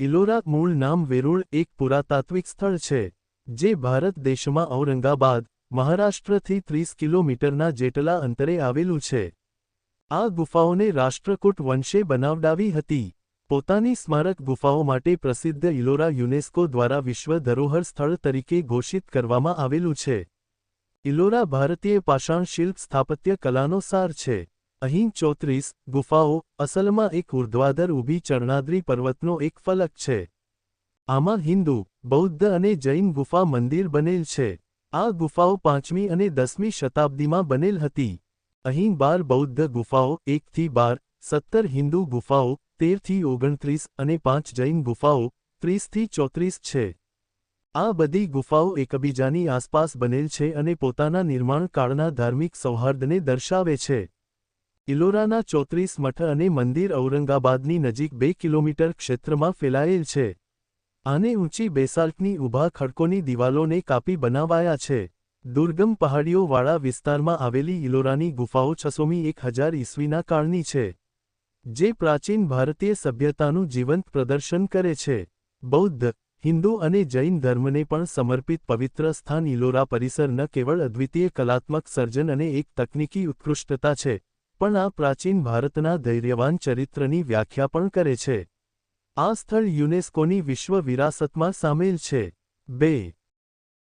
ઇલોરા મૂળ નામ વેરુળ એક પુરાતાત્વિક સ્થળ છે, જે ભારત દેશમાં ઔરંગાબાદ, મહારાષ્ટ્રથી ત્રીસ કિલોમીટરના જેટલા અંતરે આવેલું છે. આ ગુફાઓને રાષ્ટ્રકૂટ વંશે બનાવડાવી હતી. પોતાની સ્મારક ગુફાઓ માટે પ્રસિદ્ધ ઇલોરા યુનેસ્કો દ્વારા વિશ્વ ધરોહર સ્થળ તરીકે ઘોષિત કરવામાં આવેલું છે. ઇલોરા ભારતીય પાષાણ શિલ્પ સ્થાપત્ય કલાનો સાર છે. અહીં ચોત્રીસ, ગુફાઓ, અસલમાં એક ઉર્ધ્વાધર ઊભી ચરણાદ્રી પર્વતનો એક ફલક છે. આમાં હિન્દુ, બૌદ્ધ અને જૈન ગુફા મંદિર બનેલ છે. આ ગુફાઓ પાંચમી અને દસમી શતાબ્દીમાં બનેલ હતી. અહીં બાર બૌદ્ધ ગુફાઓ, એકથી બાર, સત્તર હિન્દુ ગુફાઓ, તેરથી ઓગણત્રીસ અને પાંચ જૈન ગુફાઓ, ત્રીસથી ચોત્રીસ છે. આ બધી ગુફાઓ એકબીજાની આસપાસ બનેલ છે અને પોતાના નિર્માણ કાળના ધાર્મિક સૌહાર્દને દર્શાવે છે. ઇલોરાના ચોત્રીસ મઠ અને મંદિર ઔરંગાબાદની નજીક બે કિલોમીટર ક્ષેત્રમાં ફેલાયેલ છે. આને ઊંચી બેસાલ્ટની ઊભા ખડકોની દિવાલોને કાપી બનાવાયા છે. દુર્ગમ પહાડીઓવાળા વિસ્તારમાં આવેલી ઇલોરાની ગુફાઓ છસોમી એક હજાર ઈસવીના કાળની છે, જે પ્રાચીન ભારતીય સભ્યતાનું જીવંત પ્રદર્શન કરે છે. બૌદ્ધ, હિન્દુ અને જૈન ધર્મને પણ સમર્પિત પવિત્ર સ્થાન ઇલોરા પરિસર ન કેવળ અદ્વિતીય કલાત્મક સર્જન અને એક તકનીકી ઉત્કૃષ્ટતા છે પણ આ પ્રાચીન ભારતના ધૈર્યવાન ચરિત્રની વ્યાખ્યા પણ કરે છે. આ સ્થળ યુનેસ્કોની વિશ્વ વિરાસતમાં સામેલ છે. બે